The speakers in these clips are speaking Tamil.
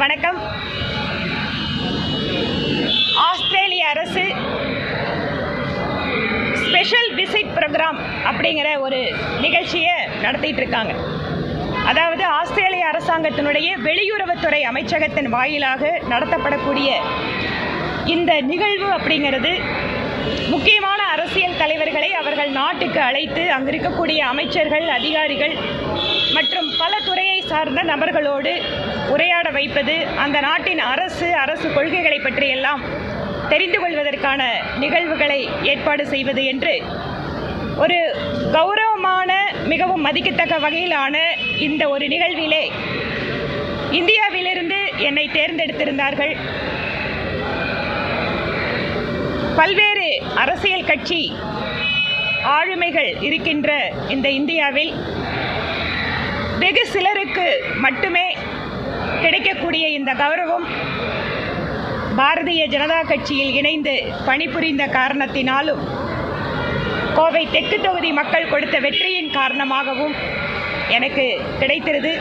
வணக்கம். ஆஸ்திரேலிய அரசு ஸ்பெஷல் விசிட் ப்ரோக்ராம் அப்படிங்கிற ஒரு நிகழ்ச்சியை நடத்திட்டு இருக்காங்க. அதாவது ஆஸ்திரேலிய அரசாங்கத்தினுடைய வெளியுறவுத்துறை அமைச்சகத்தின் வாயிலாக நடத்தப்படக்கூடிய இந்த நிகழ்வு அப்படிங்கிறது முக்கியமான அரசியல் தலைவர்களை அவர்கள் நாட்டுக்கு அழைத்து அங்கு இருக்கக்கூடிய அமைச்சர்கள் அதிகாரிகள் மற்றும் பல துறையை சார்ந்த நபர்களோடு உரையாட வைப்பது அந்த நாட்டின் அரசு அரசு கொள்கைகளை பற்றியெல்லாம் தெரிந்து கொள்வதற்கான நிகழ்வுகளை ஏற்பாடு செய்வது என்று ஒரு கௌரவமான மிகவும் மதிக்கத்தக்க வகையிலான இந்த ஒரு நிகழ்விலே இந்தியாவிலிருந்து என்னை தேர்ந்தெடுத்திருந்தார்கள். பல்வேறு அரசியல் கட்சி ஆளுமைகள் இருக்கின்ற இந்த இந்தியாவில் வெகு சிலருக்கு மட்டுமே கிடைக்கக்கூடிய இந்த கௌரவம் பாரதிய ஜனதா கட்சியில் இணைந்து பணிபுரிந்த காரணத்தினாலும் கோவை தெற்கு தொகுதி மக்கள் கொடுத்த வெற்றியின் காரணமாகவும் எனக்கு கிடைத்திருது.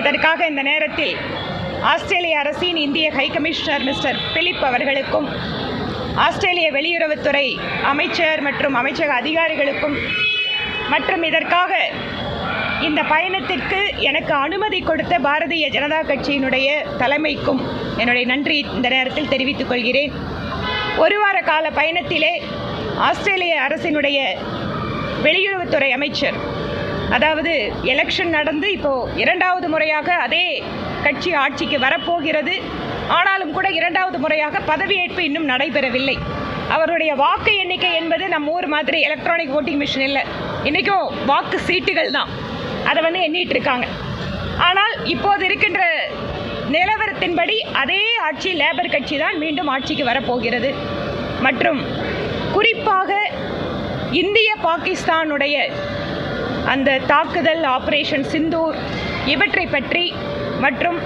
இதற்காக இந்த நேரத்தில் ஆஸ்திரேலிய அரசின் இந்திய ஹை கமிஷனர் மிஸ்டர் பிலிப் அவர்களுக்கும் ஆஸ்திரேலிய வெளியுறவுத்துறை அமைச்சர் மற்றும் அமைச்சக அதிகாரிகளுக்கும் மற்றும் இதற்காக இந்த பயணத்திற்கு எனக்கு அனுமதி கொடுத்த பாரதிய ஜனதா கட்சியினுடைய தலைமைக்கும் என்னுடைய நன்றி இந்த நேரத்தில் தெரிவித்துக் கொள்கிறேன். ஒரு வார கால பயணத்திலே ஆஸ்திரேலிய அரசினுடைய வெளியுறவுத்துறை அமைச்சர் அதாவது எலெக்ஷன் நடந்து இப்போ இரண்டாவது முறையாக அதே கட்சி ஆட்சிக்கு வரப்போகிறது. ஆனாலும் கூட இரண்டாவது முறையாக பதவியேற்பு இன்னும் நடைபெறவில்லை. அவருடைய வாக்கு எண்ணிக்கை என்பது நம்ம ஊர் மாதிரி எலக்ட்ரானிக் ஓட்டிங் மிஷின் இல்லை. இன்றைக்கும் வாக்கு சீட்டுகள் தான். அதை வந்து எண்ணிட்டு இருக்காங்க. ஆனால் இப்போது இருக்கின்ற நிலவரத்தின்படி அதே ஆட்சி லேபர் கட்சி தான் மீண்டும் ஆட்சிக்கு வரப்போகிறது. மற்றும் குறிப்பாக இந்திய பாகிஸ்தானுடைய அந்த தாக்குதல் ஆபரேஷன் சிந்தூர் இவற்றை பற்றி மற்றும்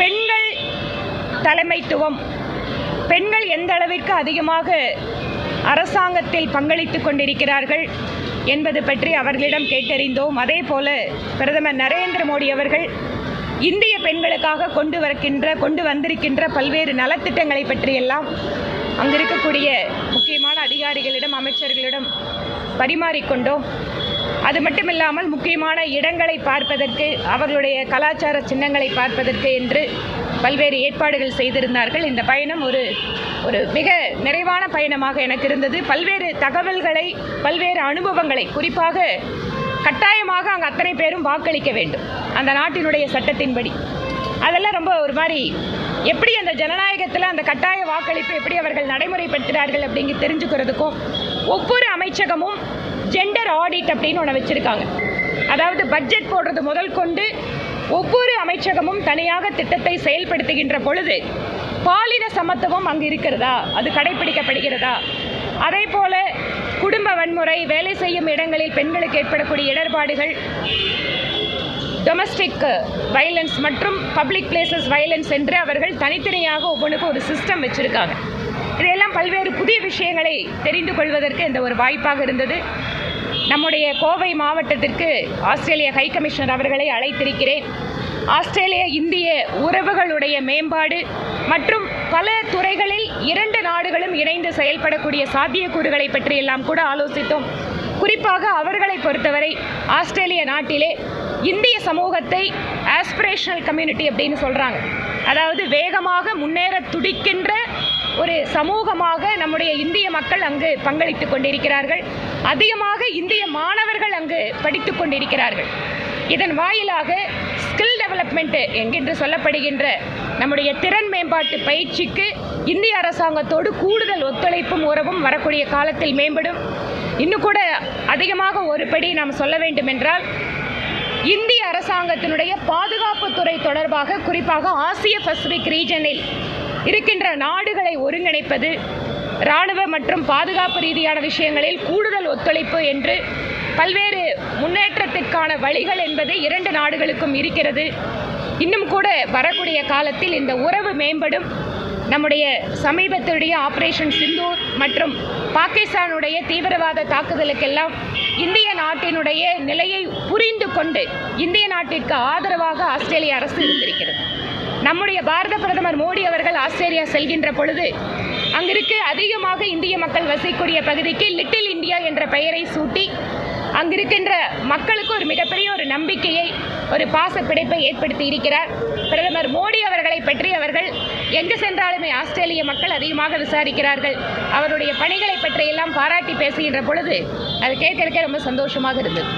பெண்கள் தலைமைத்துவம் பெண்கள் எந்த அளவிற்கு அதிகமாக அரசாங்கத்தில் பங்களித்து கொண்டிருக்கிறார்கள் என்பது பற்றி அவர்களிடம் கேட்டறிந்தோம். அதே போல பிரதமர் நரேந்திர மோடி அவர்கள் இந்திய பெண்களுக்காக கொண்டு வரக்கின்ற கொண்டு வந்திருக்கின்ற பல்வேறு நலத்திட்டங்களை பற்றியெல்லாம் அங்கு இருக்கக்கூடிய முக்கியமான அதிகாரிகளிடம் அமைச்சர்களிடம் பரிமாறிக்கொண்டோம். அது மட்டுமில்லாமல் முக்கியமான இடங்களை பார்ப்பதற்கு அவர்களுடைய கலாச்சார சின்னங்களை பார்ப்பதற்கு என்று பல்வேறு ஏற்பாடுகள் செய்திருந்தார்கள். இந்த பயணம் ஒரு ஒரு மிக நிறைவான பயணமாக எனக்கு இருந்தது. பல்வேறு தகவல்களை பல்வேறு அனுபவங்களை குறிப்பாக கட்டாயமாக அங்கே அத்தனை பேரும் வாக்களிக்க வேண்டும். அந்த நாட்டினுடைய சட்டத்தின்படி. அதெல்லாம் ரொம்ப ஒரு மாதிரி எப்படி அந்த ஜனநாயகத்தில் அந்த கட்டாய வாக்களிப்பு எப்படி அவர்கள் நடைமுறைப்படுத்துகிறார்கள் அப்படிங்க தெரிஞ்சுக்கிறதுக்கும் ஒவ்வொரு அமைச்சகமும் ஜெண்டர் ஆடிட் அப்படின்னு ஒன்று வச்சுருக்காங்க. அதாவது பட்ஜெட் போடுறது முதல் கொண்டு ஒவ்வொரு அமைச்சகமும் தனியாக திட்டத்தை செயல்படுத்துகின்ற பொழுது பாலின சமத்துவம் அங்கு இருக்கிறதா? அது கடைபிடிக்கப்படுகிறதா அதே போல குடும்ப வன்முறை வேலை செய்யும் இடங்களில் பெண்களுக்கு ஏற்படக்கூடிய இடர்பாடுகள் டொமஸ்டிக் வயலன்ஸ் மற்றும் பப்ளிக் பிளேசஸ் வயலன்ஸ் என்று அவர்கள் தனித்தனியாக ஒவ்வொன்றுக்கும் ஒரு சிஸ்டம் வச்சுருக்காங்க. இதையெல்லாம் பல்வேறு புதிய விஷயங்களை தெரிந்து கொள்வதற்கு இந்த ஒரு வாய்ப்பாக இருந்தது. நம்முடைய கோவை மாவட்டத்திற்கு ஆஸ்திரேலிய ஹை கமிஷனர் அவர்களை அழைத்திருக்கிறேன். ஆஸ்திரேலிய இந்திய உறவுகளுடைய மேம்பாடு மற்றும் பல துறைகளில் இரண்டு நாடுகளும் இணைந்து செயல்படக்கூடிய சாத்தியக்கூறுகளை பற்றியெல்லாம் கூட ஆலோசித்தோம். குறிப்பாக அவர்களை பொறுத்தவரை ஆஸ்திரேலிய நாட்டிலே இந்திய சமூகத்தை ஆஸ்பிரேஷனல் கம்யூனிட்டி அப்படின்னு சொல்கிறாங்க அதாவது வேகமாக முன்னேற துடிக்கின்ற ஒரு சமூகமாக நம்முடைய இந்திய மக்கள் அங்கு பங்களித்து கொண்டிருக்கிறார்கள். அதிகமாக இந்திய மாணவர்கள் அங்கு படித்து கொண்டிருக்கிறார்கள். இதன் வாயிலாக டெவலப்மெண்ட்டு என்கின்ற சொல்லப்படுகின்ற நம்முடைய திறன் மேம்பாட்டு பயிற்சிக்கு இந்திய அரசாங்கத்தோடு கூடுதல் ஒத்துழைப்பும் உறவும் வரக்கூடிய காலத்தில் மேம்படும். இன்னும் கூட அதிகமாக ஒரு படி நாம் சொல்ல வேண்டும் என்றால் இந்திய அரசாங்கத்தினுடைய பாதுகாப்புத்துறை தொடர்பாக குறிப்பாக ஆசிய பசிபிக் ரீஜனில் இருக்கின்ற நாடுகளை ஒருங்கிணைப்பது இராணுவ மற்றும் பாதுகாப்பு ரீதியான விஷயங்களில் கூடுதல் ஒத்துழைப்பு என்று பல்வேறு முன்னேற்றத்திற்கான வழிகள் என்பது இரண்டு நாடுகளுக்கும் இருக்கிறது. இன்னும் கூட வரக்கூடிய காலத்தில் இந்த உறவு மேம்படும். நம்முடைய சமீபத்துடைய ஆபரேஷன் சிந்தூர் மற்றும் பாகிஸ்தானுடைய தீவிரவாத தாக்குதலுக்கெல்லாம் இந்திய நாட்டினுடைய நிலையை புரிந்து கொண்டு இந்திய நாட்டிற்கு ஆதரவாக ஆஸ்திரேலிய அரசு இருந்திருக்கிறது. நம்முடைய பாரத பிரதமர் மோடி அவர்கள் ஆஸ்திரேலியா செல்கின்ற பொழுது அங்கிருக்கு அதிகமாக இந்திய மக்கள் வசிக்கக்கூடிய பகுதிக்கு லிட்டில் இந்தியா என்ற பெயரை சூட்டி அங்கிருக்கின்ற மக்களுக்கு ஒரு மிகப்பெரிய ஒரு நம்பிக்கையை ஒரு பாச பிடைப்பை ஏற்படுத்தி இருக்கிறார். பிரதமர் மோடி அவர்களை பற்றி அவர்கள் எங்கு சென்றாலுமே ஆஸ்திரேலிய மக்கள் அதிகமாக விசாரிக்கிறார்கள். அவருடைய பணிகளை பற்றியெல்லாம் பாராட்டி பேசுகின்ற பொழுது அது கேட்க ரொம்ப சந்தோஷமாக இருந்தது.